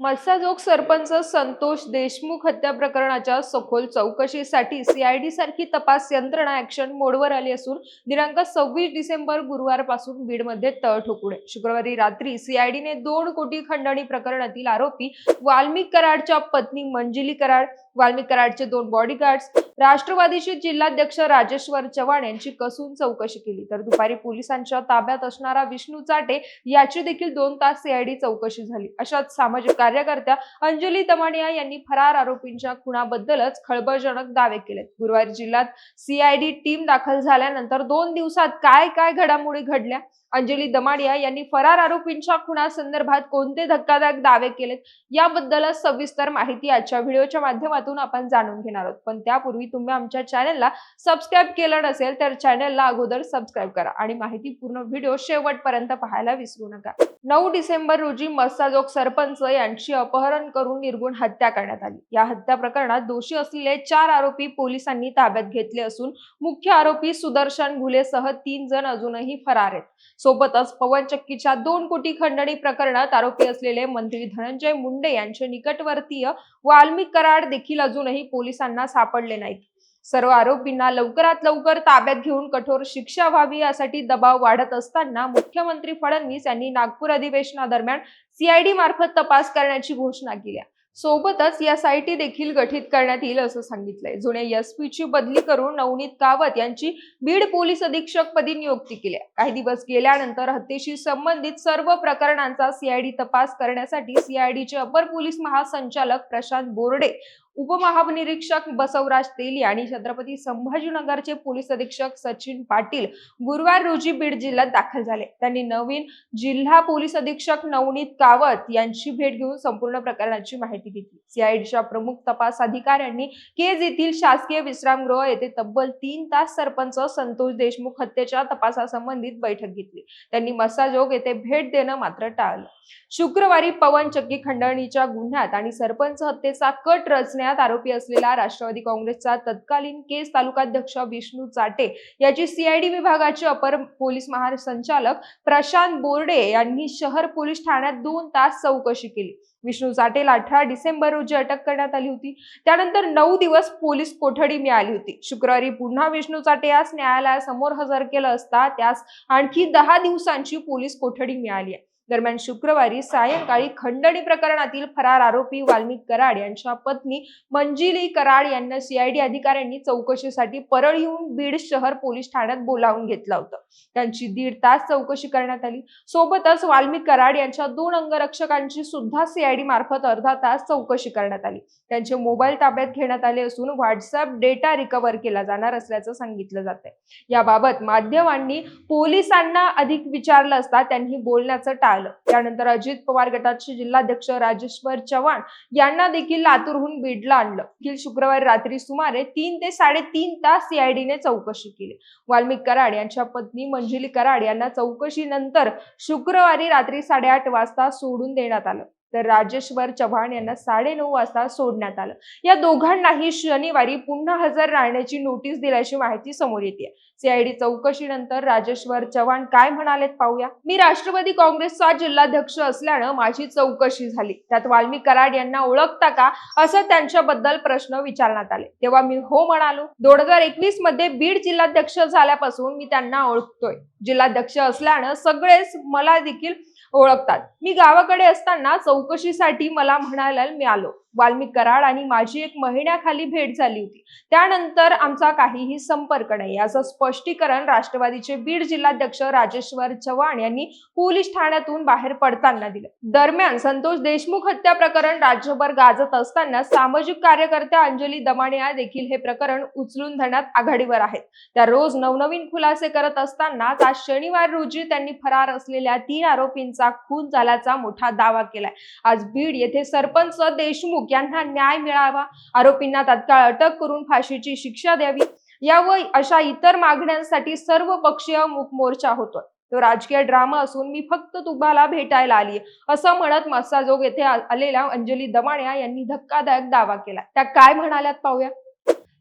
मत्स्यजोग सरपंच संतोष देशमुख हत्या प्रकरणाच्या सखोल चौकशीसाठी सीआयडी सारखी तपास यंत्रणा ऍक्शन मोडवर आली असून दिनांक सव्वीस डिसेंबर गुरुवारपासून बीडमध्ये तळ ठोकून शुक्रवारी रात्री सीआयडीने दोन कोटी खंडणी प्रकरणातील आरोपी वाल्मिक कराडच्या पत्नी मंजिली कराड वाल्मिक कराडचे दोन बॉडीगार्ड्स राष्ट्रवादीचे जिल्हाध्यक्ष राजेश्वर चव्हाण यांची कसून चौकशी केली. तर दुपारी पोलिसांच्या ताब्यात असणारा विष्णू चाटे याची देखील दोन तास सीआयडी चौकशी झाली. अशाच सामाजिक कार्यकर्त्या अंजली तमानिया यांनी फरार आरोपींच्या खुणाबद्दलच खळबळजनक दावे केलेत. गुरुवारी जिल्ह्यात सीआयडी टीम दाखल झाल्यानंतर दोन दिवसात काय काय घडामोडी घडल्या? अंजली दमाडिया यांनी फरार आरोपींच्या खुणासंदर्भात कोणते धक्कादायक दावे केलेत? याबद्दल सविस्तर माहिती आजच्या व्हिडिओच्या माध्यमातून आपण जाणून घेणार आहोत. पण त्यापूर्वी तुम्ही आमच्या चॅनलला सबस्क्राईब केलं नसेल तर चॅनलला अगोदर सबस्क्राईब करा. आणि माहिती पूर्ण व्हिडिओ शेवटपर्यंत पाहायला विसरू नका. नऊ डिसेंबर रोजी मस्साजोग सरपंच यांची अपहरण करून निर्गुण हत्या करण्यात आली. या हत्या प्रकरणात दोषी असलेले चार आरोपी पोलिसांनी ताब्यात घेतले असून मुख्य आरोपी सुदर्शन घुलेसह तीन जण अजूनही फरार आहेत. सोबतच पवन चक्कीच्या दोन कोटी खंडणी प्रकरणात आरोपी असलेले मंत्री धनंजय मुंडे यांचे निकटवर्तीय वाल्मिक कराड देखील अजूनही पोलिसांना सापडले नाहीत. सर्व आरोपींना लवकरात लवकर ताब्यात घेऊन कठोर शिक्षा व्हावी यासाठी दबाव वाढत असताना मुख्यमंत्री फडणवीस यांनी नागपूर अधिवेशनादरम्यान सीआयडी मार्फत तपास करण्याची घोषणा केली सोबतच सोबतच आय टी देखील गठीत करण्यात येईल असं सांगितलंय जुने एसपी ची बदली करून नवनीत कावत यांची बीड पोलीस अधीक्षक पदी नियुक्ती केली आहे. काही दिवस गेल्यानंतर हत्येशी संबंधित सर्व प्रकरणांचा सीआयडी तपास करण्यासाठी सीआयडीचे अपर पोलीस महासंचालक प्रशांत बोर्डे उपमहानिरीक्षक बसवराज तेली आणि छत्रपती संभाजीनगरचे पोलीस अधीक्षक सचिन पाटील गुरुवार रोजी बीड जिल्ह्यात दाखल झाले. त्यांनी नवीन जिल्हा पोलीस अधीक्षक नवनीत कावत यांची भेट घेऊन संपूर्ण प्रकरणाची माहिती घेतली. सीआयडीच्या प्रमुख तपास अधिकाऱ्यांनी केज येथील शासकीय विश्रामगृह येथे तब्बल तीन तास सरपंच संतोष देशमुख हत्येच्या तपासासंबंधित बैठक घेतली. त्यांनी मसाजोग येथे भेट देणं मात्र टाळलं. शुक्रवारी पवन चक्की खंडणीच्या गुन्ह्यात आणि सरपंच हत्येचा कट रचण्यात आरोपी असलेला राष्ट्रवादी काँग्रेसचा तत्कालीन केस तालुकाध्यक्ष विष्णू चाटे याची सीआयडी विभागाचे अपर पोलीस महासंचालक प्रशांत बोर्डे यांनी शहर पोलीस ठाण्यात दोन तास चौकशी केली. विष्णू चाटेला अठरा डिसेंबर रोजी अटक करण्यात आली होती. त्यानंतर नऊ दिवस पोलीस कोठडी मिळाली होती. शुक्रवारी पुन्हा विष्णू चाटे यास न्यायालयासमोर हजर केलं असता त्यास आणखी दहा दिवसांची पोलीस कोठडी मिळाली आहे. दरम्यान शुक्रवारी सायंकाळी खंडणी प्रकरणातील फरार आरोपी वाल्मिक कराड यांच्या पत्नी मंजिली कराड यांना सीआयडी अधिकाऱ्यांनी चौकशीसाठी परळ येऊन बीड शहर पोलीस ठाण्यात बोलावून घेतलं होतं. त्यांची दीड तास चौकशी करण्यात आली. सोबतच वाल्मिक कराड यांच्या दोन अंगरक्षकांची सुद्धा सीआयडी मार्फत अर्धा तास चौकशी करण्यात आली. त्यांचे मोबाईल ताब्यात घेण्यात आले असून व्हॉट्सअप डेटा रिकव्हर केला जाणार असल्याचं सांगितलं जात आहे याबाबत माध्यमांनी पोलिसांना अधिक विचारलं असता त्यांनी बोलण्याचं आलं. त्यानंतर अजित पवार गटाचे जिल्हाध्यक्ष राजेश्वर चव्हाण यांना देखील लातूरहून बीडला आणलं. देखील शुक्रवारी रात्री सुमारे तीन ते साडेतीन तास सीआयडीने चौकशी केली. वाल्मिक कराड यांच्या पत्नी मंजिली कराड यांना चौकशीनंतर शुक्रवारी रात्री साडेआठ वाजता सोडून देण्यात आलं. तर राजेश्वर चव्हाण यांना साडेनऊ वाजता सोडण्यात आलं. या दोघांनाही शनिवारी पुन्हा हजर राहण्याची नोटीस दिल्याची माहिती समोर येते. सीआयडी चौकशीनंतर राजेश्वर चव्हाण काय म्हणालेत पाहूया. मी राष्ट्रवादी काँग्रेसचा जिल्हाध्यक्ष असल्यानं माझी चौकशी झाली. त्यात वाल्मी कराड यांना ओळखता का असं त्यांच्याबद्दल प्रश्न विचारण्यात आले. तेव्हा मी हो म्हणालो. दोन हजार एकवीसमध्ये बीड जिल्हाध्यक्ष झाल्यापासून मी त्यांना ओळखतोय. जिल्हाध्यक्ष असल्यानं सगळेच मला देखील ओळखतात. मी गावाकडे असताना चौकशीसाठी मला म्हणायला मिळालो. वाल्मिक कराड आणि माझी एक महिन्याखाली भेट झाली होती. त्यानंतर आमचा काहीही संपर्क नाही. याचं स्पष्टीकरण राष्ट्रवादीचे बीड जिल्हाध्यक्ष राजेश्वर चव्हाण यांनी पोलीस ठाण्यातून बाहेर पडताना दिलं. दरम्यान संतोष देशमुख हत्या प्रकरण राज्यभर गाजत असताना सामाजिक कार्यकर्त्या अंजली दमाणिया देखील हे प्रकरण उचलून धरण्यात आघाडीवर आहेत. त्या रोज नवनवीन खुलासे करत असताना आज शनिवार रोजी त्यांनी फरार असलेल्या तीन आरोपींचा खून झाल्याचा मोठा दावा केलाय. आज बीड येथे सरपंच देशमुख यांना न्याय मिळावा. आरोपींना तात्काळ अटक करून फाशीची शिक्षा द्यावी. या व अशा इतर मागण्यांसाठी सर्व पक्षीय मूक मोर्चा होतोय. तो राजकीय ड्रामा असून मी फक्त तुम्हाला भेटायला आली असं म्हणत मस्साजोग येथे आलेल्या अंजली दमाण्या यांनी धक्कादायक दावा केला. त्या काय म्हणाल्यात पाहूया.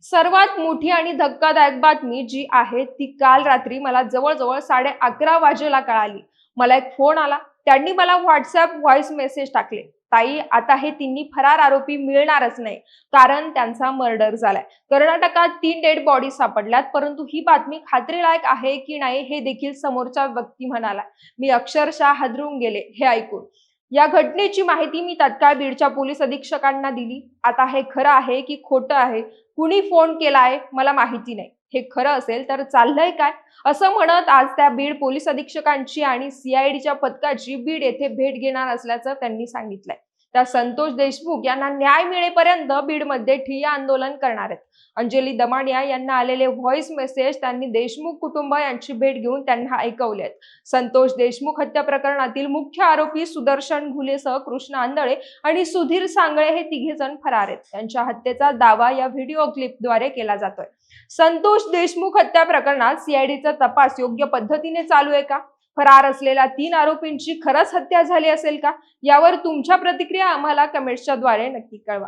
सर्वात मोठी आणि धक्कादायक बातमी जी आहे ती काल रात्री मला जवळजवळ साडे अकरा वाजेला कळाली. मला एक फोन आला. त्यांनी मला व्हॉट्सअप व्हॉइस मेसेज टाकले. ताई आता हे तिन्ही फरार आरोपी मिळणारच नाही. कारण त्यांचा मर्डर झालाय. कर्नाटकात तीन डेड बॉडी सापडल्यात परंतु ही बातमी खात्रीलायक आहे की नाही हे देखील समोरचा व्यक्ती म्हणाला. मी अक्षरशः हादरून गेले हे ऐकून. या घटनेची माहिती मी तत्काळ बीडच्या पोलीस अधीक्षकांना दिली. आता हे खरं आहे की खोटं आहे? कुणी फोन केलाय? मला माहिती नाही. हे खरं असेल तर चाललंय काय? असं म्हणत आज त्या बीड पोलीस अधीक्षकांची आणि सीआयडीच्या पथकाची बीड येथे भेट घेणार असल्याचं त्यांनी सांगितलंय. त्या संतोष देशमुख यांना न्याय मिळेपर्यंत बीडमध्ये ठिय्या आंदोलन करणार आहेत. अंजली दमाडिया यांना आलेले व्हॉइस मेसेज त्यांनी देशमुख कुटुंब यांची भेट घेऊन त्यांना ऐकवले आहेत. संतोष देशमुख हत्या प्रकरणातील मुख्य आरोपी सुदर्शन घुलेसह कृष्ण आंधळे आणि सुधीर सांगळे हे तिघे जण फरार आहेत. त्यांच्या हत्येचा दावा या व्हिडिओ क्लिपद्वारे केला जातोय. संतोष देशमुख हत्या प्रकरणात सीआयडीचा तपास योग्य पद्धतीने चालू आहे का? फरार असलेल्या तीन आरोपींची खरंच हत्या झाली असेल का? यावर तुमच्या प्रतिक्रिया आम्हाला कमेंट्सच्या द्वारे नक्की कळवा.